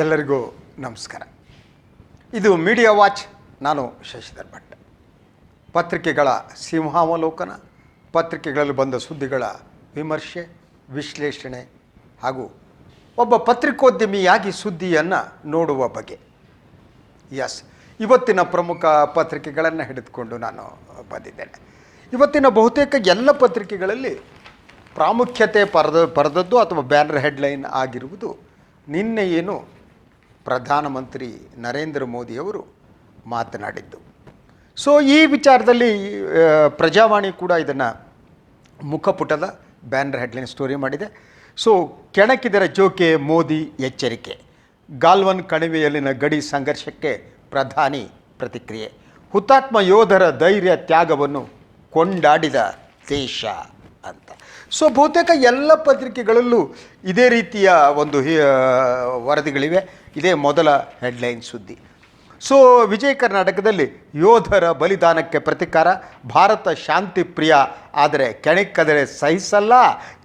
ಎಲ್ಲರಿಗೂ ನಮಸ್ಕಾರ. ಇದು ಮೀಡಿಯಾ ವಾಚ್ ನಾನು ಶಶಿಧರ್ ಭಟ್. ಪತ್ರಿಕೆಗಳ ಸಿಂಹಾವಲೋಕನ, ಪತ್ರಿಕೆಗಳಲ್ಲಿ ಬಂದ ಸುದ್ದಿಗಳ ವಿಮರ್ಶೆ, ವಿಶ್ಲೇಷಣೆ ಹಾಗೂ ಒಬ್ಬ ಪತ್ರಿಕೋದ್ಯಮಿಯಾಗಿ ಸುದ್ದಿಯನ್ನು ನೋಡುವ ಬಗೆ ಎಸ್ ಇವತ್ತಿನ ಪ್ರಮುಖ ಪತ್ರಿಕೆಗಳನ್ನು ಹಿಡಿದುಕೊಂಡು ನಾನು ಬಂದಿದ್ದೇನೆ. ಇವತ್ತಿನ ಬಹುತೇಕ ಎಲ್ಲ ಪತ್ರಿಕೆಗಳಲ್ಲಿ ಪ್ರಾಮುಖ್ಯತೆ ಪರದ, ಪರದದ್ದು ಅಥವಾ ಬ್ಯಾನರ್ ಹೆಡ್ಲೈನ್ ಆಗಿರುವುದು ನಿನ್ನೆ ಏನು ಪ್ರಧಾನಮಂತ್ರಿ ನರೇಂದ್ರ ಮೋದಿಯವರು ಮಾತನಾಡಿದ್ದು. ಸೊ ಈ ವಿಚಾರದಲ್ಲಿ ಪ್ರಜಾವಾಣಿ ಕೂಡ ಇದನ್ನು ಮುಖಪುಟದ ಬ್ಯಾನರ್ ಹೆಡ್ಲೈನ್ ಸ್ಟೋರಿ ಮಾಡಿದೆ. ಸೊ ಕೆಣಕಿದರ ಜೋಕೆ ಮೋದಿ ಎಚ್ಚರಿಕೆ. ಗಾಲ್ವನ್ ಕಣಿವೆಯಲ್ಲಿನ ಗಡಿ ಸಂಘರ್ಷಕ್ಕೆ ಪ್ರಧಾನಿ ಪ್ರತಿಕ್ರಿಯೆ. ಹುತಾತ್ಮ ಯೋಧರ ಧೈರ್ಯ ತ್ಯಾಗವನ್ನು ಕೊಂಡಾಡಿದ ದೇಶ ಅಂತ. ಸೊ ಬಹುತೇಕ ಎಲ್ಲ ಪತ್ರಿಕೆಗಳಲ್ಲೂ ಇದೇ ರೀತಿಯ ಒಂದು ವರದಿಗಳಿವೆ. ಇದೇ ಮೊದಲ ಹೆಡ್ಲೈನ್ ಸುದ್ದಿ. ಸೊ ವಿಜಯ ಕರ್ನಾಟಕದಲ್ಲಿ ಯೋಧರ ಬಲಿದಾನಕ್ಕೆ ಪ್ರತಿಕಾರ. ಭಾರತ ಶಾಂತಿ ಪ್ರಿಯ. ಆದರೆ ಕೆಣಕ್ಕದರೆ ಸಹಿಸಲ್ಲ.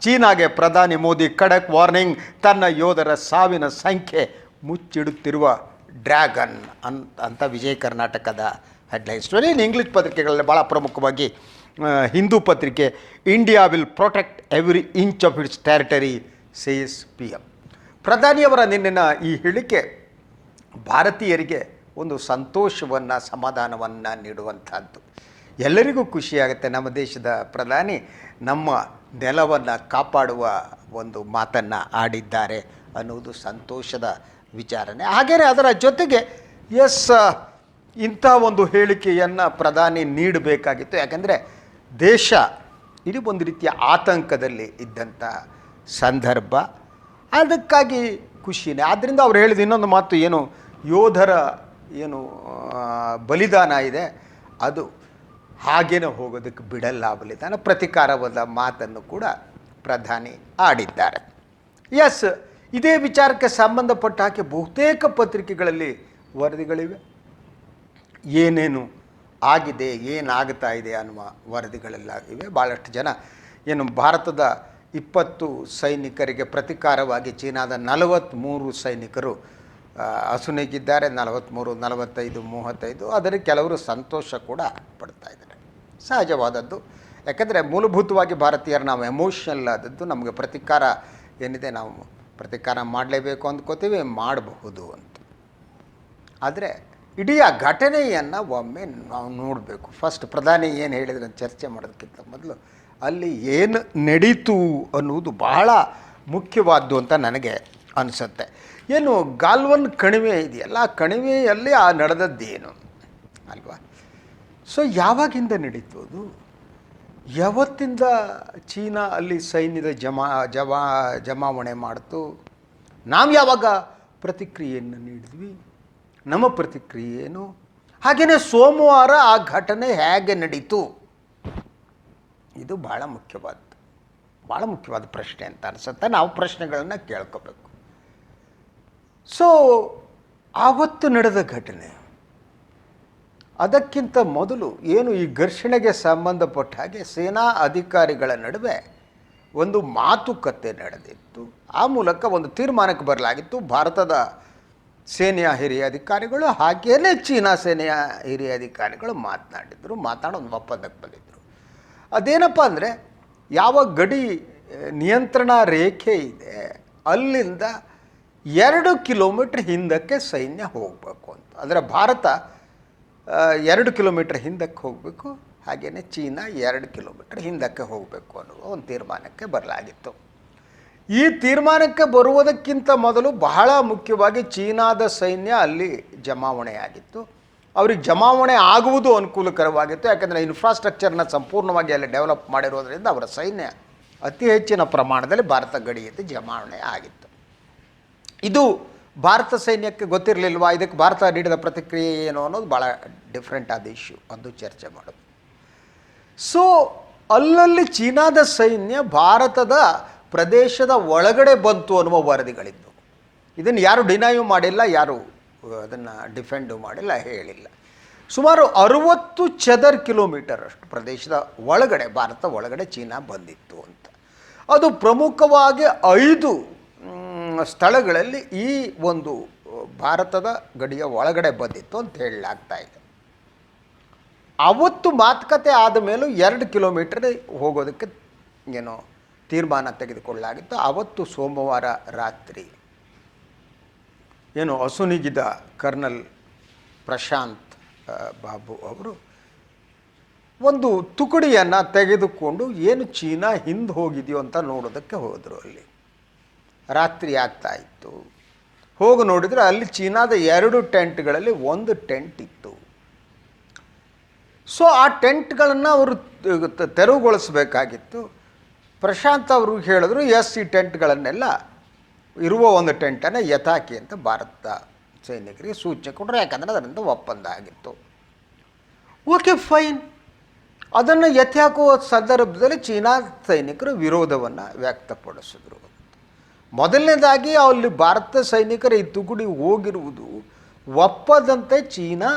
ಚೀನಾಗೆ ಪ್ರಧಾನಿ ಮೋದಿ ಖಡಕ್ ವಾರ್ನಿಂಗ್. ತನ್ನ ಯೋಧರ ಸಾವಿನ ಸಂಖ್ಯೆ ಮುಚ್ಚಿಡುತ್ತಿರುವ ಡ್ರ್ಯಾಗನ್ ಅಂತ ಅಂತ ವಿಜಯ ಕರ್ನಾಟಕದ ಹೆಡ್ಲೈನ್ ಸ್ಟೋರಿ ಇನ್ನು ಇಂಗ್ಲೀಷ್ ಪತ್ರಿಕೆಗಳಲ್ಲಿ ಭಾಳ ಪ್ರಮುಖವಾಗಿ ಹಿಂದೂ ಪತ್ರಿಕೆ India will protect every inch of its territory says P M ಪ್ರಧಾನಿಯವರ ನಿನ್ನಿನ ಈ ಹೇಳಿಕೆ ಭಾರತೀಯರಿಗೆ ಒಂದು ಸಂತೋಷವನ್ನು, ಸಮಾಧಾನವನ್ನು ನೀಡುವಂಥದ್ದು ಎಲ್ಲರಿಗೂ ಖುಷಿಯಾಗುತ್ತೆ ನಮ್ಮ ದೇಶದ ಪ್ರಧಾನಿ ನಮ್ಮ ನೆಲವನ್ನು ಕಾಪಾಡುವ ಒಂದು ಮಾತನ್ನು ಆಡಿದ್ದಾರೆ ಅನ್ನುವುದು ಸಂತೋಷದ ವಿಚಾರನೆ ಹಾಗೆಯೇ ಅದರ ಜೊತೆಗೆ ಎಸ್ ಇಂಥ ಒಂದು ಹೇಳಿಕೆಯನ್ನು ಪ್ರಧಾನಿ ನೀಡಬೇಕಾಗಿತ್ತು. ಯಾಕಂದರೆ ದೇಶ ಇಡೀ ಒಂದು ರೀತಿಯ ಆತಂಕದಲ್ಲಿ ಇದ್ದಂಥ ಸಂದರ್ಭ. ಅದಕ್ಕಾಗಿ ಖುಷಿನೇ. ಆದ್ದರಿಂದ ಅವ್ರು ಹೇಳಿದ ಇನ್ನೊಂದು ಮಾತು ಏನು, ಯೋಧರ ಏನು ಬಲಿದಾನ ಇದೆ, ಅದು ಹಾಗೇನೆ ಹೋಗೋದಕ್ಕೆ ಬಿಡಲ್ಲ ಬಲಿದಾನ. ಪ್ರತಿಕಾರವಾದ ಮಾತನ್ನು ಕೂಡ ಪ್ರಧಾನಿ ಆಡಿದ್ದಾರೆ. ಎಸ್ ಇದೇ ವಿಚಾರಕ್ಕೆ ಸಂಬಂಧಪಟ್ಟ ಹಾಗೆ ಬಹುತೇಕ ಪತ್ರಿಕೆಗಳಲ್ಲಿ ವರದಿಗಳಿವೆ. ಏನೇನು ಆಗಿದೆ, ಏನಾಗ್ತಾ ಇದೆ ಅನ್ನುವ ವರದಿಗಳೆಲ್ಲ ಇವೆ. ಭಾಳಷ್ಟು ಜನ ಏನು ಭಾರತದ ಇಪ್ಪತ್ತು ಸೈನಿಕರಿಗೆ ಪ್ರತಿಕಾರವಾಗಿ ಚೀನಾದ ನಲವತ್ತ್ಮೂರು ಸೈನಿಕರು ಅಸುನೀಗಿದ್ದಾರೆ. ನಲವತ್ತ್ಮೂರು ನಲವತ್ತೈದು, ಮೂವತ್ತೈದು. ಅದರ ಕೆಲವರು ಸಂತೋಷ ಕೂಡ ಪಡ್ತಾ ಇದ್ದಾರೆ. ಸಹಜವಾದದ್ದು. ಯಾಕಂದರೆ ಮೂಲಭೂತವಾಗಿ ಭಾರತೀಯರು ನಾವು ಎಮೋಷನಲ್ ಆದದ್ದು, ನಮಗೆ ಪ್ರತಿಕಾರ ಏನಿದೆ ನಾವು ಪ್ರತಿಕಾರ ಮಾಡಲೇಬೇಕು ಅಂದ್ಕೋತೀವಿ, ಮಾಡಬಹುದು ಅಂತ. ಆದರೆ ಇಡೀ ಆ ಘಟನೆಯನ್ನು ಒಮ್ಮೆ ನಾವು ನೋಡಬೇಕು. ಫಸ್ಟ್ ಪ್ರಧಾನಿ ಏನು ಹೇಳಿದ್ರೆ ಚರ್ಚೆ ಮಾಡೋದಕ್ಕಿಂತ ಮೊದಲು, ಅಲ್ಲಿ ಏನು ನಡೀತು ಅನ್ನುವುದು ಬಹಳ ಮುಖ್ಯವಾದ್ದು ಅಂತ ನನಗೆ ಅನಿಸುತ್ತೆ. ಏನು, ಗಾಲ್ವನ್ ಕಣಿವೆ ಇದೆಯಲ್ಲ, ಆ ಕಣಿವೆಯಲ್ಲಿ ಆ ನಡೆದದ್ದೇನು? ಅಲ್ವಾ? ಸೊ ಯಾವಾಗಿಂದ ನಡೀತು ಅದು? ಯಾವತ್ತಿಂದ ಚೀನಾ ಅಲ್ಲಿ ಸೈನ್ಯದ ಜಮಾ ಜಮಾ, ಜಮಾವಣೆ ಮಾಡಿತು? ನಾವು ಯಾವಾಗ ಪ್ರತಿಕ್ರಿಯೆಯನ್ನು ನೀಡಿದ್ವಿ? ನಮ್ಮ ಪ್ರತಿಕ್ರಿಯೆ ಏನು? ಹಾಗೆಯೇ ಸೋಮವಾರ ಆ ಘಟನೆ ಹೇಗೆ ನಡೀತು? ಇದು ಭಾಳ ಮುಖ್ಯವಾದ ಭಾಳ ಮುಖ್ಯವಾದ ಪ್ರಶ್ನೆ ಅಂತ ಅನಿಸುತ್ತೆ. ನಾವು ಪ್ರಶ್ನೆಗಳನ್ನು ಕೇಳ್ಕೋಬೇಕು. ಸೊ ಆವತ್ತು ನಡೆದ ಘಟನೆ, ಅದಕ್ಕಿಂತ ಮೊದಲು ಏನು ಈ ಘರ್ಷಣೆಗೆ ಸಂಬಂಧಪಟ್ಟ ಹಾಗೆ ಸೇನಾ ಅಧಿಕಾರಿಗಳ ನಡುವೆ ಒಂದು ಮಾತುಕತೆ ನಡೆದಿತ್ತು. ಆ ಮೂಲಕ ಒಂದು ತೀರ್ಮಾನಕ್ಕೆ ಬರಲಾಗಿತ್ತು. ಭಾರತದ ಸೇನೆಯ ಹಿರಿಯ ಅಧಿಕಾರಿಗಳು ಹಾಗೆಯೇ ಚೀನಾ ಸೇನೆಯ ಹಿರಿಯ ಅಧಿಕಾರಿಗಳು ಮಾತನಾಡಿದರು ಮಾತಾಡೋ ಒಂದು ಒಪ್ಪಂದಕ್ಕೆ ಬಂದಿದ್ದರು ಅದೇನಪ್ಪ ಅಂದರೆ, ಯಾವ ಗಡಿ ನಿಯಂತ್ರಣ ರೇಖೆ ಇದೆ, ಅಲ್ಲಿಂದ ಎರಡು ಕಿಲೋಮೀಟ್ರ್ ಹಿಂದಕ್ಕೆ ಸೈನ್ಯ ಹೋಗಬೇಕು ಅಂತ. ಅಂದರೆ ಭಾರತ ಎರಡು ಕಿಲೋಮೀಟ್ರ್ ಹಿಂದಕ್ಕೆ ಹೋಗಬೇಕು ಹಾಗೆಯೇ ಚೀನಾ ಎರಡು ಕಿಲೋಮೀಟ್ರ್ ಹಿಂದಕ್ಕೆ ಹೋಗಬೇಕು ಅನ್ನುವ ಒಂದು ತೀರ್ಮಾನಕ್ಕೆ ಬರಲಾಗಿತ್ತು. ಈ ತೀರ್ಮಾನಕ್ಕೆ ಬರುವುದಕ್ಕಿಂತ ಮೊದಲು ಬಹಳ ಮುಖ್ಯವಾಗಿ ಚೀನಾದ ಸೈನ್ಯ ಅಲ್ಲಿ ಜಮಾವಣೆಯಾಗಿತ್ತು. ಅವ್ರಿಗೆ ಜಮಾವಣೆ ಆಗುವುದು ಅನುಕೂಲಕರವಾಗಿತ್ತು. ಯಾಕೆಂದರೆ ಇನ್ಫ್ರಾಸ್ಟ್ರಕ್ಚರ್ನ ಸಂಪೂರ್ಣವಾಗಿ ಅಲ್ಲಿ ಡೆವಲಪ್ ಮಾಡಿರೋದರಿಂದ ಅವರ ಸೈನ್ಯ ಅತಿ ಹೆಚ್ಚಿನ ಪ್ರಮಾಣದಲ್ಲಿ ಭಾರತ ಗಡಿಯಲ್ಲಿ ಜಮಾವಣೆ ಆಗಿತ್ತು. ಇದು ಭಾರತ ಸೈನ್ಯಕ್ಕೆ ಗೊತ್ತಿರಲಿಲ್ವಾ? ಇದಕ್ಕೆ ಭಾರತ ನೀಡಿದ ಪ್ರತಿಕ್ರಿಯೆ ಏನು ಅನ್ನೋದು ಭಾಳ ಡಿಫ್ರೆಂಟ್ ಆದ ಇಶ್ಯೂ ಅಂದು ಚರ್ಚೆ ಮಾಡೋದು. ಸೊ ಅಲ್ಲಲ್ಲಿ ಚೀನಾದ ಸೈನ್ಯ ಭಾರತದ ಪ್ರದೇಶದ ಒಳಗಡೆ ಬಂತು ಅನ್ನುವ ವರದಿಗಳಿದ್ದವು ಇದನ್ನು ಯಾರು ಡಿನೈವ್ ಮಾಡಿಲ್ಲ, ಯಾರು ಅದನ್ನು ಡಿಫೆಂಡು ಮಾಡಿಲ್ಲ, ಹೇಳಿಲ್ಲ. ಸುಮಾರು ಅರುವತ್ತು ಚದರ್ ಕಿಲೋಮೀಟರ್ ಅಷ್ಟು ಪ್ರದೇಶದ ಒಳಗಡೆ ಭಾರತ ಒಳಗಡೆ ಚೀನಾ ಬಂದಿತ್ತು ಅಂತ. ಅದು ಪ್ರಮುಖವಾಗಿ ಐದು ಸ್ಥಳಗಳಲ್ಲಿ ಈ ಒಂದು, ಭಾರತದ ಗಡಿಯ ಒಳಗಡೆ ಬಂದಿತ್ತು ಅಂತ ಹೇಳಲಾಗ್ತಾ ಇದೆ. ಅವತ್ತು ಮಾತುಕತೆ ಆದ ಮೇಲೂ ಎರಡು ಕಿಲೋಮೀಟರ್ ಹೋಗೋದಕ್ಕೆ ಏನೋ ತೀರ್ಮಾನ ತೆಗೆದುಕೊಳ್ಳಲಾಗಿತ್ತು. ಆವತ್ತು ಸೋಮವಾರ ರಾತ್ರಿ. ಏನು ಅಸುನಿಗಿದ ಕರ್ನಲ್ ಪ್ರಶಾಂತ್ ಬಾಬು ಅವರು ಒಂದು ತುಕಡಿಯನ್ನು ತೆಗೆದುಕೊಂಡು ಏನು ಚೀನಾ ಹಿಂದೆ ಹೋಗಿದೆಯೋ ಅಂತ ನೋಡೋದಕ್ಕೆ ಹೋದರು ಅಲ್ಲಿ. ರಾತ್ರಿ ಆಗ್ತಾ ಇತ್ತು. ಹೋಗಿ ನೋಡಿದರೆ ಅಲ್ಲಿ ಚೀನಾದ ಎರಡು ಟೆಂಟ್ಗಳಲ್ಲಿ ಒಂದು ಟೆಂಟ್ ಇತ್ತು. ಸೊ ಆ ಟೆಂಟ್ಗಳನ್ನು ಅವರು ತೆರವುಗೊಳಿಸಬೇಕಾಗಿತ್ತು. ಪ್ರಶಾಂತ್ ಅವರು ಹೇಳಿದ್ರು, ಎಸ್, ಈ ಟೆಂಟ್ಗಳನ್ನೆಲ್ಲ ಇರುವ ಒಂದು ಟೆಂಟನ್ನು ಯಥಾಕಿ ಅಂತ ಭಾರತ ಸೈನಿಕರಿಗೆ ಸೂಚನೆ ಕೊಟ್ಟರು. ಯಾಕಂದರೆ ಅದರಿಂದ ಒಪ್ಪಂದ ಆಗಿತ್ತು. Okay, fine. ಅದನ್ನು ಯಥಾಕುವ ಸಂದರ್ಭದಲ್ಲಿ ಚೀನಾ ಸೈನಿಕರು ವಿರೋಧವನ್ನು ವ್ಯಕ್ತಪಡಿಸಿದ್ರು. ಮೊದಲನೇದಾಗಿ, ಅಲ್ಲಿ ಭಾರತ ಸೈನಿಕರ ಈ ತುಗುಡಿ ಹೋಗಿರುವುದು ಒಪ್ಪದಂತೆ ಚೀನಾ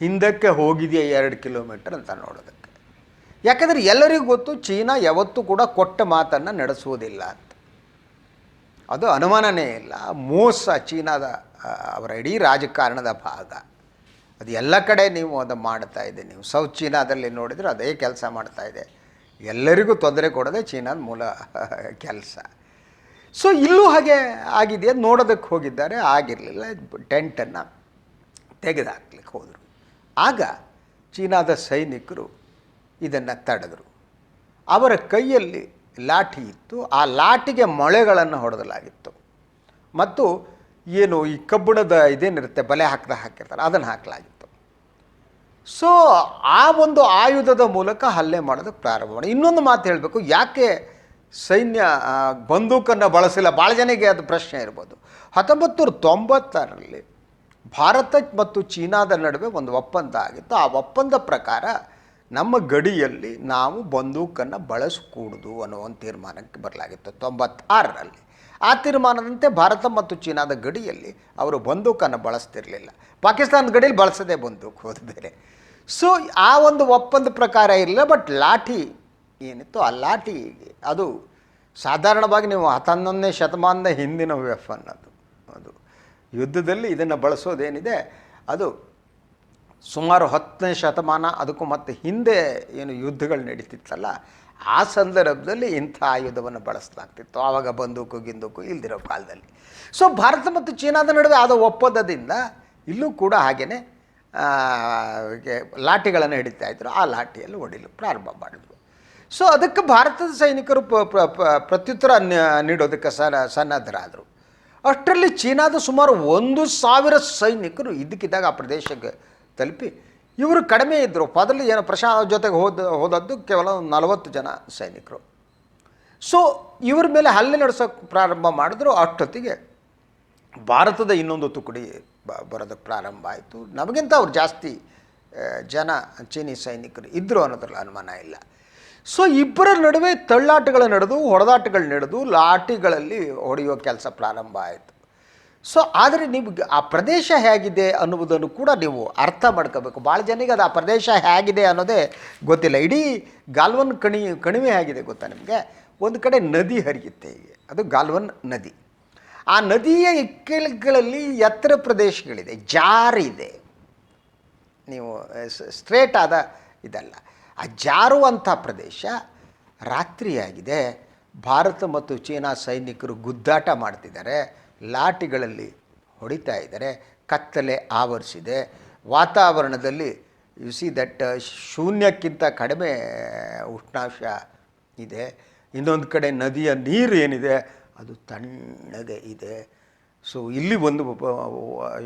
ಹಿಂದಕ್ಕೆ ಹೋಗಿದೆಯಾ ಎರಡು ಕಿಲೋಮೀಟರ್ ಅಂತ ನೋಡೋದಕ್ಕೆ ಯಾಕಂದರೆ ಎಲ್ಲರಿಗೂ ಗೊತ್ತು ಚೀನಾ ಯಾವತ್ತೂ ಕೂಡ ಕೊಟ್ಟ ಮಾತನ್ನು ನಡೆಸುವುದಿಲ್ಲ ಅಂತ. ಅದು ಅನುಮಾನನೇ ಇಲ್ಲ. ಮೋಸ ಚೀನಾದ ಅವರ ಇಡೀ ರಾಜಕಾರಣದ ಭಾಗ. ಅದು ಎಲ್ಲ ಕಡೆ ನೀವು ಅದು ಮಾಡ್ತಾ ಇದೆ. ನೀವು ಸೌತ್ ಚೀನಾದಲ್ಲಿ ನೋಡಿದರೆ ಅದೇ ಕೆಲಸ ಮಾಡ್ತಾ ಇದೆ. ಎಲ್ಲರಿಗೂ ತೊಂದರೆ ಕೊಡೋದೇ ಚೀನಾದ ಮೂಲ ಕೆಲಸ. ಸೊ ಇಲ್ಲೂ ಹಾಗೆ ಆಗಿದೆ. ನೋಡೋದಕ್ಕೆ ಹೋಗಿದ್ದಾರೆ. ಆಗಿರಲಿಲ್ಲ. ಟೆಂಟನ್ನು ತೆಗೆದಾಕ್ಲಿಕ್ಕೆ ಹೋದರು. ಆಗ ಚೀನಾದ ಸೈನಿಕರು ಇದನ್ನು ತಡೆದರು. ಅವರ ಕೈಯಲ್ಲಿ ಲಾಠಿ ಇತ್ತು. ಆ ಲಾಠಿಗೆ ಮೊಳೆಗಳನ್ನು ಹೊಡೆದಲಾಗಿತ್ತು. ಮತ್ತು ಏನು ಈ ಕಬ್ಬಿಣದ ಇದೇನಿರುತ್ತೆ, ಬಲೆ ಹಾಕ್ದ ಹಾಕಿರ್ತಾರೆ, ಅದನ್ನು ಹಾಕಲಾಗಿತ್ತು. ಸೊ ಆ ಒಂದು ಆಯುಧದ ಮೂಲಕ ಹಲ್ಲೆ ಮಾಡೋದಕ್ಕೆ ಪ್ರಾರಂಭ ಮಾಡಿ. ಇನ್ನೊಂದು ಮಾತು ಹೇಳಬೇಕು, ಯಾಕೆ ಸೈನ್ಯ ಬಂದೂಕನ್ನು ಬಳಸಿಲ್ಲ? ಭಾಳ ಜನಕ್ಕೆ ಅದು ಪ್ರಶ್ನೆ ಇರ್ಬೋದು. ಹತ್ತೊಂಬತ್ತು ತೊಂಬತ್ತರಲ್ಲಿ ಭಾರತ ಮತ್ತು ಚೀನಾದ ನಡುವೆ ಒಂದು ಒಪ್ಪಂದ ಆಗಿತ್ತು. ಆ ಒಪ್ಪಂದ ಪ್ರಕಾರ ನಮ್ಮ ಗಡಿಯಲ್ಲಿ ನಾವು ಬಂದೂಕನ್ನು ಬಳಸಕೂಡದು ಅನ್ನೋ ಒಂದು ತೀರ್ಮಾನಕ್ಕೆ ಬರಲಾಗಿತ್ತು. ತೊಂಬತ್ತಾರರಲ್ಲಿ. ಆ ತೀರ್ಮಾನದಂತೆ ಭಾರತ ಮತ್ತು ಚೀನಾದ ಗಡಿಯಲ್ಲಿ ಅವರು ಬಂದೂಕನ್ನು ಬಳಸ್ತಿರಲಿಲ್ಲ. ಪಾಕಿಸ್ತಾನದ ಗಡಿಯಲ್ಲಿ ಬಳಸದೆ ಬಂದೂಕು ಹೋದ ಸೊ ಆ ಒಂದು ಒಪ್ಪಂದ ಪ್ರಕಾರ ಇರಲಿಲ್ಲ ಬಟ್ ಲಾಠಿ ಏನಿತ್ತು ಆ ಲಾಠಿ ಅದು ಸಾಧಾರಣವಾಗಿ ನೀವು ಹತ್ತೊಂದನೇ ಶತಮಾನದ ಹಿಂದಿನ ವೆಫನ್ ಅದು ಅದು ಯುದ್ಧದಲ್ಲಿ ಇದನ್ನು ಬಳಸೋದೇನಿದೆ, ಅದು ಸುಮಾರು ಹತ್ತನೇ ಶತಮಾನ, ಅದಕ್ಕೂ ಮತ್ತು ಹಿಂದೆ ಏನು ಯುದ್ಧಗಳು ನಡೀತಿತ್ತಲ್ಲ, ಆ ಸಂದರ್ಭದಲ್ಲಿ ಇಂಥ ಆಯುಧವನ್ನು ಬಳಸಲಾಗ್ತಿತ್ತು, ಆವಾಗ ಬಂದೂಕು, ಗಿಂದೂಕು ಇಲ್ದಿರೋ ಕಾಲದಲ್ಲಿ. ಸೊ ಭಾರತ ಮತ್ತು ಚೀನಾದ ನಡುವೆ ಆದ ಒಪ್ಪಂದದಿಂದ ಇಲ್ಲೂ ಕೂಡ ಹಾಗೆಯೇ ಲಾಠಿಗಳನ್ನು ಹಿಡಿತಾ ಇದ್ರು. ಆ ಲಾಠಿಯಲ್ಲಿ ಹೊಡಿಲು ಪ್ರಾರಂಭ ಮಾಡಿದ್ರು. ಸೊ ಅದಕ್ಕೆ ಭಾರತದ ಸೈನಿಕರು ಪ್ರತ್ಯುತ್ತರ ನೀಡೋದಕ್ಕೆ ಸನ್ನ ಸನ್ನದ್ಧರಾದರು. ಅಷ್ಟರಲ್ಲಿ ಚೀನಾದ ಸುಮಾರು ಒಂದು ಸಾವಿರ ಸೈನಿಕರು ಇದ್ದಕ್ಕಿದ್ದಾಗ ಆ ಪ್ರದೇಶಕ್ಕೆ ತಲುಪಿ. ಇವರು ಕಡಿಮೆ ಇದ್ದರು ಪದಲ್ಲಿ ಏನು ಪ್ರಶಾಂತ್ ಜೊತೆಗೆ ಹೋದ, ಹೋದದ್ದು ಕೇವಲ ಒಂದು ನಲವತ್ತು ಜನ ಸೈನಿಕರು. ಸೊ ಇವ್ರ ಮೇಲೆ ಹಲ್ಲೆ ನಡೆಸೋಕ್ಕೆ ಪ್ರಾರಂಭ ಮಾಡಿದ್ರು. ಅಷ್ಟೊತ್ತಿಗೆ ಭಾರತದ ಇನ್ನೊಂದು ತುಕಡಿ ಬರೋದಕ್ಕೆ ಪ್ರಾರಂಭ ಆಯಿತು. ನಮಗಿಂತ ಅವ್ರು ಜಾಸ್ತಿ ಜನ, ಚೀನಿ ಸೈನಿಕರು ಇದ್ದರು ಅನ್ನೋದ್ರಲ್ಲಿ ಅನುಮಾನ ಇಲ್ಲ. ಸೊ ಇಬ್ಬರ ನಡುವೆ ತಳ್ಳಾಟಗಳು ನಡೆದು, ಹೊಡೆದಾಟಗಳು ನಡೆದು, ಲಾಠಿಗಳಲ್ಲಿ ಹೊಡೆಯುವ ಕೆಲಸ ಪ್ರಾರಂಭ ಆಯಿತು. ಸೊ ಆದರೆ ನಿಮ್ಗೆ ಆ ಪ್ರದೇಶ ಹೇಗಿದೆ ಅನ್ನುವುದನ್ನು ಕೂಡ ನೀವು ಅರ್ಥ ಮಾಡ್ಕೋಬೇಕು. ಭಾಳ ಜನಕ್ಕೆ ಅದು ಆ ಪ್ರದೇಶ ಹೇಗಿದೆ ಅನ್ನೋದೇ ಗೊತ್ತಿಲ್ಲ. ಇಡೀ ಗಾಲ್ವನ್ ಕಣಿ, ಕಣಿವೆ ಹೇಗಿದೆ ಗೊತ್ತಾ ನಿಮಗೆ? ಒಂದು ಕಡೆ ನದಿ ಹರಿಯುತ್ತೆ. ಹೀಗೆ ಅದು ಗಾಲ್ವನ್ ನದಿ. ಆ ನದಿಯ ಇಕ್ಕೆಲಗಳಲ್ಲಿ ಎತ್ತರ ಪ್ರದೇಶಗಳಿದೆ. ಜಾರಿದೆ ನೀವು ಸ್ಟ್ರೇಟ್ ಆದ ಇದಲ್ಲ. ಆ ಜಾರುವಂಥ ಪ್ರದೇಶ ರಾತ್ರಿಯಾಗಿದೆ. ಭಾರತ ಮತ್ತು ಚೀನಾ ಸೈನಿಕರು ಗುದ್ದಾಟ ಮಾಡ್ತಿದ್ದಾರೆ. ಲಾಠಿಗಳಲ್ಲಿ ಹೊಡಿತಾ ಇದ್ದಾರೆ ಕತ್ತಲೆ ಆವರಿಸಿದೆ. ವಾತಾವರಣದಲ್ಲಿ ಯು ಸಿ ದಟ್ ಶೂನ್ಯಕ್ಕಿಂತ ಕಡಿಮೆ ಉಷ್ಣಾಂಶ ಇದೆ. ಇನ್ನೊಂದು ಕಡೆ ನದಿಯ ನೀರು ಏನಿದೆ ಅದು ತಣ್ಣಗೆ ಇದೆ. ಸೊ ಇಲ್ಲಿ ಒಂದು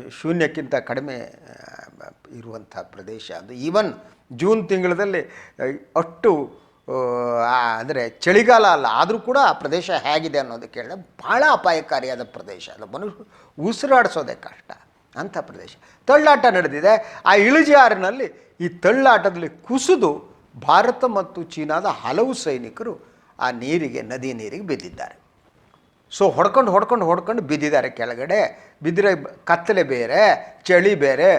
ಶೂನ್ಯಕ್ಕಿಂತ ಕಡಿಮೆ ಆ, ಇರುವಂಥ ಪ್ರದೇಶ. ಅದು ಈವನ್ ಜೂನ್ ತಿಂಗಳಲ್ಲಿ ಅಷ್ಟು ಅಂದರೆ ಚಳಿಗಾಲ ಅಲ್ಲ, ಆದರೂ ಕೂಡ ಆ ಪ್ರದೇಶ ಹೇಗಿದೆ ಅನ್ನೋದಕ್ಕೆ ಹೇಳಿದ್ರೆ ಭಾಳ ಅಪಾಯಕಾರಿಯಾದ ಪ್ರದೇಶ ಅದು. ಮನುಷ್ಯ ಉಸಿರಾಡಿಸೋದೇ ಕಷ್ಟ ಅಂಥ ಪ್ರದೇಶ. ತಳ್ಳಾಟ ನಡೆದಿದೆ. ಆ ಇಳಿಜಾರಿನಲ್ಲಿ ಈ ತಳ್ಳಾಟದಲ್ಲಿ ಕುಸಿದು ಭಾರತ ಮತ್ತು ಚೀನಾದ ಹಲವು ಸೈನಿಕರು ಆ ನೀರಿಗೆ, ನದಿ ನೀರಿಗೆ ಬಿದ್ದಿದ್ದಾರೆ. ಸೊ ಹೊಡ್ಕೊಂಡು ಹೊಡ್ಕೊಂಡು ಹೊಡ್ಕೊಂಡು ಬಿದ್ದಿದ್ದಾರೆ ಕೆಳಗಡೆ. ಬಿದ್ದರೆ ಕತ್ತಲೆ ಬೇರೆ, ಚಳಿ ಬೇರೆ.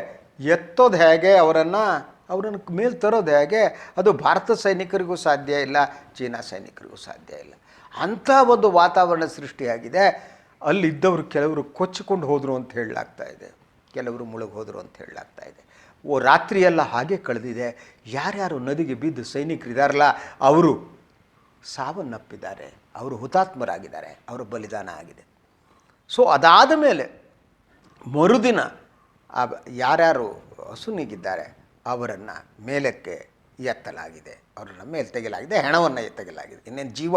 ಎತ್ತೋದು ಹೇಗೆ ಅವರನ್ನು? ಅವರನ್ನು ಮೇಲೆ ತರೋದು ಹೇಗೆ ಅದು ಭಾರತ ಸೈನಿಕರಿಗೂ ಸಾಧ್ಯ ಇಲ್ಲ, ಚೀನಾ ಸೈನಿಕರಿಗೂ ಸಾಧ್ಯ ಇಲ್ಲ. ಅಂಥ ಒಂದು ವಾತಾವರಣ ಸೃಷ್ಟಿಯಾಗಿದೆ. ಅಲ್ಲಿದ್ದವರು ಕೆಲವರು ಕೊಚ್ಚಿಕೊಂಡು ಹೋದರು ಅಂತ ಹೇಳಲಾಗ್ತಾ ಇದೆ. ಕೆಲವರು ಮುಳುಗಿ ಹೋದರು ಅಂತ ಹೇಳಲಾಗ್ತಾ ಇದೆ. ಓ ರಾತ್ರಿಯೆಲ್ಲ ಹಾಗೆ ಕಳೆದಿದೆ. ಯಾರ್ಯಾರು ನದಿಗೆ ಬಿದ್ದು ಸೈನಿಕರಿದಾರಲ್ಲ, ಅವರು ಸಾವನ್ನಪ್ಪಿದ್ದಾರೆ. ಅವರು ಹುತಾತ್ಮರಾಗಿದ್ದಾರೆ. ಅವರ ಬಲಿದಾನ ಆಗಿದೆ. ಸೊ, ಅದಾದ ಮೇಲೆ ಮರುದಿನ ಆ ಯಾರ್ಯಾರು ಹಸುನಿಗಿದ್ದಾರೆ ಅವರನ್ನು ಮೇಲಕ್ಕೆ ಎತ್ತಲಾಗಿದೆ. ಅವರನ್ನು ಮೇಲೆ ತೆಗೆಯಲಾಗಿದೆ, ಹೆಣವನ್ನು ಎತ್ತಗಲಾಗಿದೆ ಇನ್ನೇನು ಜೀವ?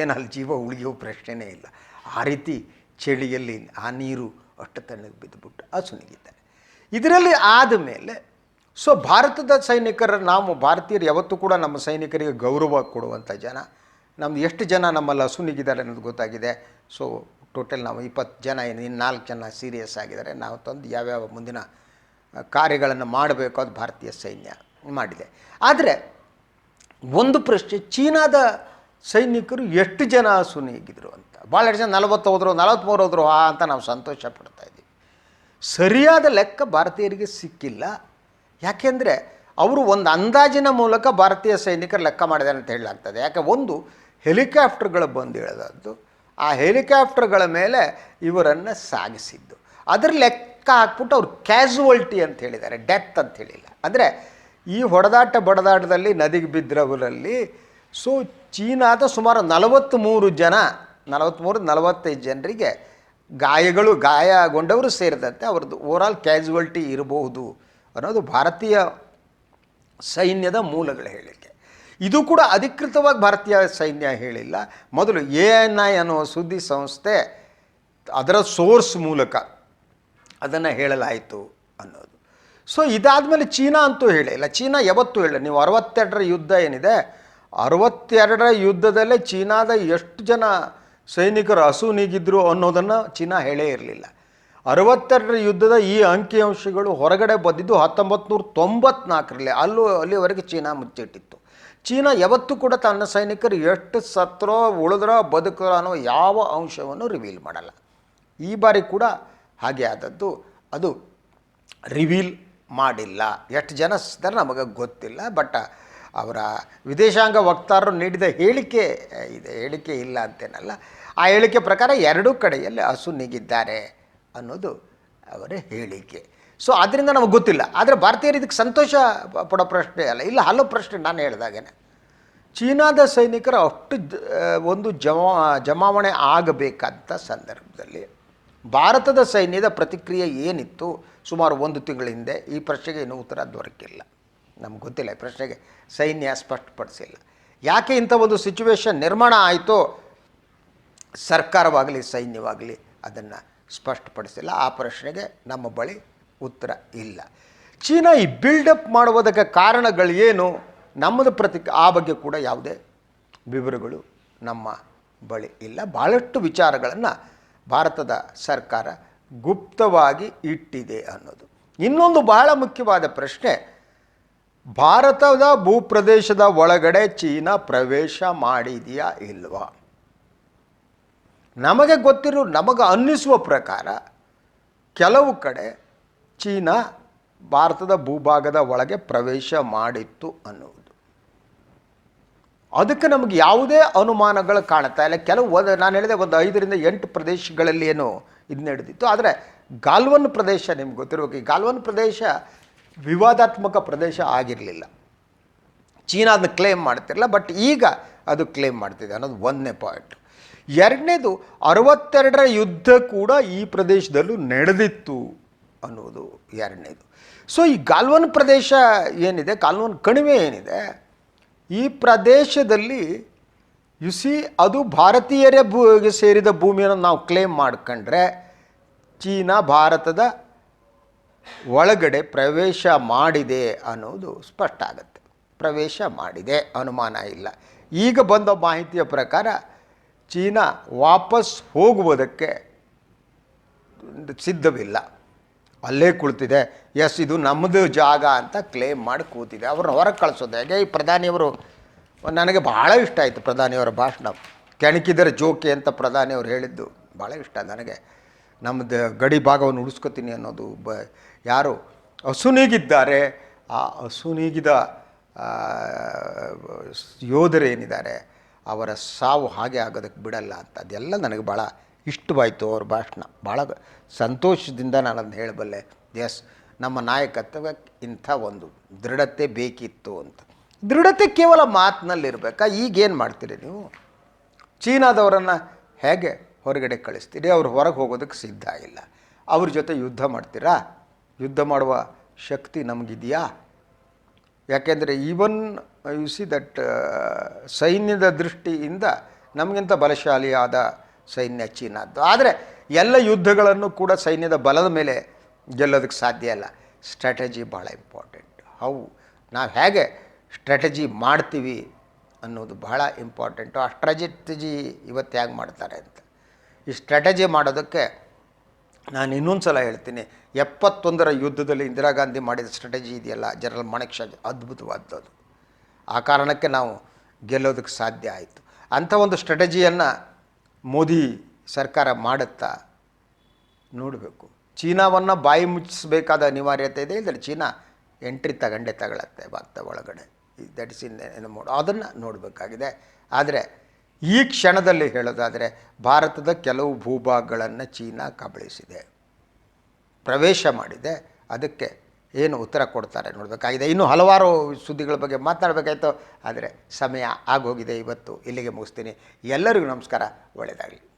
ಏನು ಅಲ್ಲಿ ಜೀವ, ಉಳಿಯೋ ಪ್ರಶ್ನೆಯೇ ಇಲ್ಲ. ಆ ರೀತಿ ಚಳಿಯಲ್ಲಿ ಆ ನೀರು ಅಷ್ಟು ತಣ್ಣಗೆ ಬಿದ್ದುಬಿಟ್ಟು ಅಸುನಿಗಿದ್ದಾರೆ ಇದರಲ್ಲಿ ಆದ ಮೇಲೆ, ಸೊ ಭಾರತದ ಸೈನಿಕರ, ನಾವು ಭಾರತೀಯರು ಯಾವತ್ತೂ ಕೂಡ ನಮ್ಮ ಸೈನಿಕರಿಗೆ ಗೌರವ ಕೊಡುವಂಥ ಜನ. ನಮ್ದು ಎಷ್ಟು ಜನ ನಮ್ಮಲ್ಲಿ ಹಸುನಿಗಿದ್ದಾರೆ ಅನ್ನೋದು ಗೊತ್ತಾಗಿದೆ. ಸೊ ಟೋಟಲ್ ನಾವು ಇಪ್ಪತ್ತು ಜನ, ಇನ್ನು ನಾಲ್ಕು ಜನ ಸೀರಿಯಸ್ ಆಗಿದ್ದಾರೆ. ನಾವು ತಂದು ಯಾವ್ಯಾವ ಮುಂದಿನ ಕಾರ್ಯಗಳನ್ನು ಮಾಡಬೇಕು ಅದು ಭಾರತೀಯ ಸೈನ್ಯ ಮಾಡಿದೆ. ಆದರೆ ಒಂದು ಪ್ರಶ್ನೆ, ಚೀನಾದ ಸೈನಿಕರು ಎಷ್ಟು ಜನ ಸುನೀಗಿದ್ರು ಅಂತ. ಭಾಳಷ್ಟು ಜನ, ನಲವತ್ತು ಹೋದ್ರು ನಲವತ್ತ್ಮೂರು ಹೋದ್ರು ಆ ಅಂತ ನಾವು ಸಂತೋಷ ಪಡ್ತಾ ಇದ್ದೀವಿ ಸರಿಯಾದ ಲೆಕ್ಕ ಭಾರತೀಯರಿಗೆ ಸಿಕ್ಕಿಲ್ಲ. ಯಾಕೆಂದರೆ ಅವರು ಒಂದು ಅಂದಾಜಿನ ಮೂಲಕ ಭಾರತೀಯ ಸೈನಿಕರು ಲೆಕ್ಕ ಮಾಡಿದ್ದಾರೆ ಅಂತ ಹೇಳಲಾಗ್ತದೆ. ಯಾಕೆ ಒಂದು ಹೆಲಿಕಾಪ್ಟರ್ಗಳು ಬಂದು ಹೇಳೋದದ್ದು ಆ ಹೆಲಿಕಾಪ್ಟರ್ಗಳ ಮೇಲೆ ಇವರನ್ನು ಸಾಗಿಸಿದ್ದು. ಅದರ ಲೆಕ್ಕ ಹಾಕ್ಬಿಟ್ಟು ಅವ್ರು ಕ್ಯಾಸುವಲ್ಟಿ ಅಂತ ಹೇಳಿದ್ದಾರೆ ಡೆತ್ ಅಂತ ಹೇಳಿಲ್ಲ. ಅಂದರೆ ಈ ಹೊಡೆದಾಟ ಬಡದಾಟದಲ್ಲಿ ನದಿಗೆ ಬಿದ್ದರವರಲ್ಲಿ ಸೊ ಚೀನಾದ ಸುಮಾರು ನಲವತ್ತ್ಮೂರು ಜನ ನಲವತ್ತ್ಮೂರು ನಲವತ್ತೈದು ಜನರಿಗೆ ಗಾಯಗಳು, ಗಾಯಗೊಂಡವರು ಸೇರಿದಂತೆ ಅವ್ರದ್ದು ಓವರಾಲ್ ಕ್ಯಾಸುವಲ್ಟಿ ಇರಬಹುದು ಅನ್ನೋದು ಭಾರತೀಯ ಸೈನ್ಯದ ಮೂಲಗಳ ಹೇಳಿಕೆ. ಇದು ಕೂಡ ಅಧಿಕೃತವಾಗಿ ಭಾರತೀಯ ಸೈನ್ಯ ಹೇಳಿಲ್ಲ. ಮೊದಲು ಎ ಎನ್ ಐ ಅನ್ನುವ ಸುದ್ದಿ ಸಂಸ್ಥೆ ಅದರ ಸೋರ್ಸ್ ಮೂಲಕ ಅದನ್ನು ಹೇಳಲಾಯಿತು ಅನ್ನೋದು. ಸೊ ಇದಾದಮೇಲೆ ಚೀನಾ ಅಂತೂ ಹೇಳಿಲ್ಲ ಚೀನಾ ಯಾವತ್ತೂ ಹೇಳಿ. ನೀವು ಅರವತ್ತೆರಡರ ಯುದ್ಧ ಏನಿದೆ, ಅರವತ್ತೆರಡರ ಯುದ್ಧದಲ್ಲೇ ಚೀನಾದ ಎಷ್ಟು ಜನ ಸೈನಿಕರು ಹಸು ನೀಗಿದ್ರು ಅನ್ನೋದನ್ನು ಚೀನಾ ಹೇಳೇ ಇರಲಿಲ್ಲ. ಅರವತ್ತೆರಡರ ಯುದ್ಧದ ಈ ಅಂಕಿಅಂಶಗಳು ಹೊರಗಡೆ ಬಂದಿದ್ದು ಹತ್ತೊಂಬತ್ತು ನೂರ ತೊಂಬತ್ನಾಲ್ಕರಲ್ಲಿ ಅಲ್ಲೂ, ಅಲ್ಲಿವರೆಗೆ ಚೀನಾ ಮುಚ್ಚಿಟ್ಟಿತ್ತು. ಚೀನಾ ಯಾವತ್ತೂ ಕೂಡ ತನ್ನ ಸೈನಿಕರು ಎಷ್ಟು ಸತ್ರೋ ಉಳಿದ್ರೋ ಬದುಕರೋ ಅನ್ನೋ ಯಾವ ಅಂಶವನ್ನು ರಿವೀಲ್ ಮಾಡಲ್ಲ. ಈ ಬಾರಿ ಕೂಡ ಹಾಗೆ ಆದದ್ದು ಅದು ರಿವೀಲ್ ಮಾಡಿಲ್ಲ. ಎಷ್ಟು ಜನ ಇದ್ದಾರೆ ನಮಗೆ ಗೊತ್ತಿಲ್ಲ ಬಟ್ ಅವರ ವಿದೇಶಾಂಗ ವಕ್ತಾರರು ನೀಡಿದ ಹೇಳಿಕೆ ಇದೆ. ಹೇಳಿಕೆ ಇಲ್ಲ ಅಂತೇನಲ್ಲ. ಆ ಹೇಳಿಕೆ ಪ್ರಕಾರ ಎರಡೂ ಕಡೆಯಲ್ಲಿ ಹಸು ನೀಗಿದ್ದಾರೆ ಅನ್ನೋದು ಅವರ ಹೇಳಿಕೆ. ಸೊ ಅದರಿಂದ ನಮಗೆ ಗೊತ್ತಿಲ್ಲ. ಆದರೆ ಭಾರತೀಯರು ಇದಕ್ಕೆ ಸಂತೋಷ ಪಡೋ ಪ್ರಶ್ನೆ ಅಲ್ಲ. ಇಲ್ಲ, ಹಲವು ಪ್ರಶ್ನೆ ನಾನು ಹೇಳ್ದಾಗೇನೆ. ಚೀನಾದ ಸೈನಿಕರು ಅಷ್ಟು ಒಂದು ಜಮಾ, ಜಮಾವಣೆ ಆಗಬೇಕಂತ ಸಂದರ್ಭದಲ್ಲಿ ಭಾರತದ ಸೈನ್ಯದ ಪ್ರತಿಕ್ರಿಯೆ ಏನಿತ್ತು? ಸುಮಾರು ಒಂದು ತಿಂಗಳ ಹಿಂದೆ ಈ ಪ್ರಶ್ನೆಗೆ ಇನ್ನೂ ಉತ್ತರ ದೊರಕಿಲ್ಲ. ನಮ್ಗೆ ಗೊತ್ತಿಲ್ಲ, ಈ ಪ್ರಶ್ನೆಗೆ ಸೈನ್ಯ ಸ್ಪಷ್ಟಪಡಿಸಿಲ್ಲ. ಯಾಕೆ ಇಂಥ ಒಂದು ಸಿಚುವೇಶನ್ ನಿರ್ಮಾಣ ಆಯಿತೋ? ಸರ್ಕಾರವಾಗಲಿ, ಸೈನ್ಯವಾಗಲಿ ಅದನ್ನು ಸ್ಪಷ್ಟಪಡಿಸಿಲ್ಲ. ಆ ಪ್ರಶ್ನೆಗೆ ನಮ್ಮ ಬಳಿ ಉತ್ತರ ಇಲ್ಲ. ಚೀನಾ ಈ ಬಿಲ್ಡಪ್ ಮಾಡುವುದಕ್ಕೆ ಕಾರಣಗಳು ಏನು? ನಮ್ಮದು ಪ್ರತಿ ಆ ಬಗ್ಗೆ ಕೂಡ ಯಾವುದೇ ವಿವರಗಳು ನಮ್ಮ ಬಳಿ ಇಲ್ಲ. ಭಾಳಷ್ಟು ವಿಚಾರಗಳನ್ನು ಭಾರತದ ಸರ್ಕಾರ ಗುಪ್ತವಾಗಿ ಇಟ್ಟಿದೆ ಅನ್ನೋದು. ಇನ್ನೊಂದು ಬಹಳ ಮುಖ್ಯವಾದ ಪ್ರಶ್ನೆ, ಭಾರತದ ಭೂಪ್ರದೇಶದ ಒಳಗಡೆ ಚೀನಾ ಪ್ರವೇಶ ಮಾಡಿದೆಯಾ ಇಲ್ವಾ? ನಮಗೆ ಗೊತ್ತಿರೋ, ನಮಗೆ ಅನ್ನಿಸುವ ಪ್ರಕಾರ ಕೆಲವು ಕಡೆ ಚೀನಾ ಭಾರತದ ಭೂಭಾಗದ ಒಳಗೆ ಪ್ರವೇಶ ಮಾಡಿತ್ತು ಅನ್ನುವುದು. ಅದಕ್ಕೆ ನಮಗೆ ಯಾವುದೇ ಅನುಮಾನಗಳು ಕಾಣ್ತಾ ಇಲ್ಲ. ಕೆಲವು ಒಂದು ನಾನು ಹೇಳಿದೆ, ಒಂದು ಐದರಿಂದ ಎಂಟು ಪ್ರದೇಶಗಳಲ್ಲಿ ಏನು ಇದು ನಡೆದಿತ್ತು. ಆದರೆ ಗಾಲ್ವನ್ ಪ್ರದೇಶ ನಿಮ್ಗೆ ಗೊತ್ತಿರಬೇಕು. ಈ ಗಾಲ್ವನ್ ಪ್ರದೇಶ ವಿವಾದಾತ್ಮಕ ಪ್ರದೇಶ ಆಗಿರಲಿಲ್ಲ. ಚೀನಾ ಅದನ್ನ ಕ್ಲೇಮ್ ಮಾಡ್ತಿರಲ್ಲ ಬಟ್ ಈಗ ಅದು ಕ್ಲೇಮ್ ಮಾಡ್ತಿದೆ ಅನ್ನೋದು ಒಂದನೇ ಪಾಯಿಂಟ್ ಎರಡನೇದು, ಅರವತ್ತೆರಡರ ಯುದ್ಧ ಕೂಡ ಈ ಪ್ರದೇಶದಲ್ಲೂ ನಡೆದಿತ್ತು ಅನ್ನೋದು ಎರಡನೇದು. ಸೊ ಈ ಗಾಲ್ವನ್ ಪ್ರದೇಶ ಏನಿದೆ, ಗಾಲ್ವನ್ ಕಣಿವೆ ಏನಿದೆ ಈ ಪ್ರದೇಶದಲ್ಲಿ ಯುಸಿ ಅದು ಭಾರತೀಯರೇ ಭೂ, ಸೇರಿದ ಭೂಮಿಯನ್ನು ನಾವು ಕ್ಲೇಮ್ ಮಾಡ್ಕೊಂಡ್ರೆ, ಚೀನಾ ಭಾರತದ ಒಳಗಡೆ ಪ್ರವೇಶ ಮಾಡಿದೆ ಅನ್ನೋದು ಸ್ಪಷ್ಟ ಆಗುತ್ತೆ. ಪ್ರವೇಶ ಮಾಡಿದೆ, ಅನುಮಾನ ಇಲ್ಲ. ಈಗ ಬಂದ ಮಾಹಿತಿಯ ಪ್ರಕಾರ, ಚೀನಾ ವಾಪಸ್ ಹೋಗುವುದಕ್ಕೆ ಸಿದ್ಧವಿಲ್ಲ. ಅಲ್ಲೇ ಕುಳಿತಿದೆ. ಎಸ್ ಇದು ನಮ್ಮದು ಜಾಗ ಅಂತ ಕ್ಲೇಮ್ ಮಾಡಿ ಕೂತಿದೆ. ಅವ್ರನ್ನ ಹೊರಗೆ ಕಳಿಸೋದು ಹೇಗೆ? ಈ ಪ್ರಧಾನಿಯವರು, ನನಗೆ ಭಾಳ ಇಷ್ಟ ಆಯಿತು ಪ್ರಧಾನಿಯವರ ಭಾಷಣ. ಕೆಣಕಿದರೆ ಜೋಕೆ ಅಂತ ಪ್ರಧಾನಿಯವರು ಹೇಳಿದ್ದು ಭಾಳ ಇಷ್ಟ ನನಗೆ. ನಮ್ಮದು ಗಡಿ ಭಾಗವನ್ನು ಉಳಿಸ್ಕೊತೀನಿ ಅನ್ನೋದು ಬ, ಯಾರು? ಹಸುನೀಗಿದ್ದಾರೆ ಆ ಹಸುನೀಗಿದ ಯೋಧರು ಯೋಧರೇನಿದ್ದಾರೆ? ಅವರ ಸಾವು ಹಾಗೆ ಆಗೋದಕ್ಕೆ ಬಿಡಲ್ಲ ಅಂತ. ಅದೆಲ್ಲ ನನಗೆ ಭಾಳ ಇಷ್ಟವಾಯಿತು ಅವ್ರ ಭಾಷಣ. ಭಾಳ ಸಂತೋಷದಿಂದ ನಾನು ಅದನ್ನು ಹೇಳಬಲ್ಲೆ. ಎಸ್ ನಮ್ಮ ನಾಯಕತ್ವಕ್ಕೆ ಇಂಥ ಒಂದು ದೃಢತೆ ಬೇಕಿತ್ತು ಅಂತ. ದೃಢತೆ ಕೇವಲ ಮಾತಿನಲ್ಲಿರಬೇಕಾ? ಈಗೇನು ಮಾಡ್ತೀರಿ ನೀವು? ಚೀನಾದವರನ್ನು ಹೇಗೆ ಹೊರಗಡೆ ಕಳಿಸ್ತೀರಿ? ಅವ್ರು ಹೊರಗೆ ಹೋಗೋದಕ್ಕೆ ಸಿದ್ಧ ಇಲ್ಲ. ಅವ್ರ ಜೊತೆ ಯುದ್ಧ ಮಾಡ್ತೀರಾ? ಯುದ್ಧ ಮಾಡುವ ಶಕ್ತಿ ನಮಗಿದೆಯಾ? ಯಾಕೆಂದರೆ ಈವನ್ ಯು ಸಿ ದಟ್ ಸೈನ್ಯದ ದೃಷ್ಟಿಯಿಂದ ನಮಗಿಂತ ಬಲಶಾಲಿಯಾದ ಸೈನ್ಯ ಚೀನಾದ್ದು. ಆದರೆ ಎಲ್ಲ ಯುದ್ಧಗಳನ್ನು ಕೂಡ ಸೈನ್ಯದ ಬಲದ ಮೇಲೆ ಗೆಲ್ಲೋದಕ್ಕೆ ಸಾಧ್ಯ ಇಲ್ಲ. ಸ್ಟ್ರಾಟಜಿ ಭಾಳ ಇಂಪಾರ್ಟೆಂಟ್. ಹೌ, ನಾವು ಹೇಗೆ ಸ್ಟ್ರಾಟಜಿ ಮಾಡ್ತೀವಿ ಅನ್ನೋದು ಬಹಳ ಇಂಪಾರ್ಟೆಂಟು. ಆ ಸ್ಟ್ರಾಟಜಿ ಇವತ್ತು ಹೇಗೆ ಮಾಡ್ತಾರೆ ಅಂತ. ಈ ಸ್ಟ್ರಾಟಜಿ ಮಾಡೋದಕ್ಕೆ ನಾನು ಇನ್ನೊಂದು ಸಲ ಹೇಳ್ತೀನಿ. ಎಪ್ಪತ್ತೊಂದರ ಯುದ್ಧದಲ್ಲಿ ಇಂದಿರಾ ಗಾಂಧಿ ಮಾಡಿದ ಸ್ಟ್ರಾಟಜಿ ಇದೆಯಲ್ಲ, ಜನರಲ್ ಮಾಣಿಕ್ ಶಾ ಅದ್ಭುತವಾದದ್ದು. ಆ ಕಾರಣಕ್ಕೆ ನಾವು ಗೆಲ್ಲೋದಕ್ಕೆ ಸಾಧ್ಯ ಆಯಿತು. ಅಂಥ ಒಂದು ಸ್ಟ್ರಾಟಜಿಯನ್ನು ಮೋದಿ ಸರ್ಕಾರ ಮಾಡುತ್ತಾ ನೋಡಬೇಕು. ಚೀನಾವನ್ನು ಬಾಯಿ ಮುಚ್ಚಿಸಬೇಕಾದ ಅನಿವಾರ್ಯತೆ ಇದೆ. ಇದರಲ್ಲಿ ಚೀನಾ ಎಂಟ್ರಿ ತಗೊಂಡೇ ತಗೊಳತ್ತೆ ಭಕ್ತ ಒಳಗಡೆ. ದಟ್ ಇಸ್ ಇನ್ ಅದನ್ನು ನೋಡಬೇಕಾಗಿದೆ. ಆದರೆ ಈ ಕ್ಷಣದಲ್ಲಿ ಹೇಳೋದಾದರೆ ಭಾರತದ ಕೆಲವು ಭೂಭಾಗಗಳನ್ನು ಚೀನಾ ಕಬಳಿಸಿದೆ. ಪ್ರವೇಶ ಮಾಡಿದೆ. ಅದಕ್ಕೆ ಏನು ಉತ್ತರ ಕೊಡ್ತಾರೆ ನೋಡಬೇಕಾಗಿದೆ ಇನ್ನೂ ಹಲವಾರು ಸುದ್ದಿಗಳ ಬಗ್ಗೆ ಮಾತನಾಡಬೇಕಾಯ್ತು. ಆದರೆ ಸಮಯ ಆಗೋಗಿದೆ. ಇವತ್ತು ಇಲ್ಲಿಗೆ ಮುಗಿಸ್ತೀನಿ. ಎಲ್ಲರಿಗೂ ನಮಸ್ಕಾರ. ಒಳ್ಳೆಯದಾಗಲಿ.